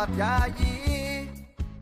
χατιά γη.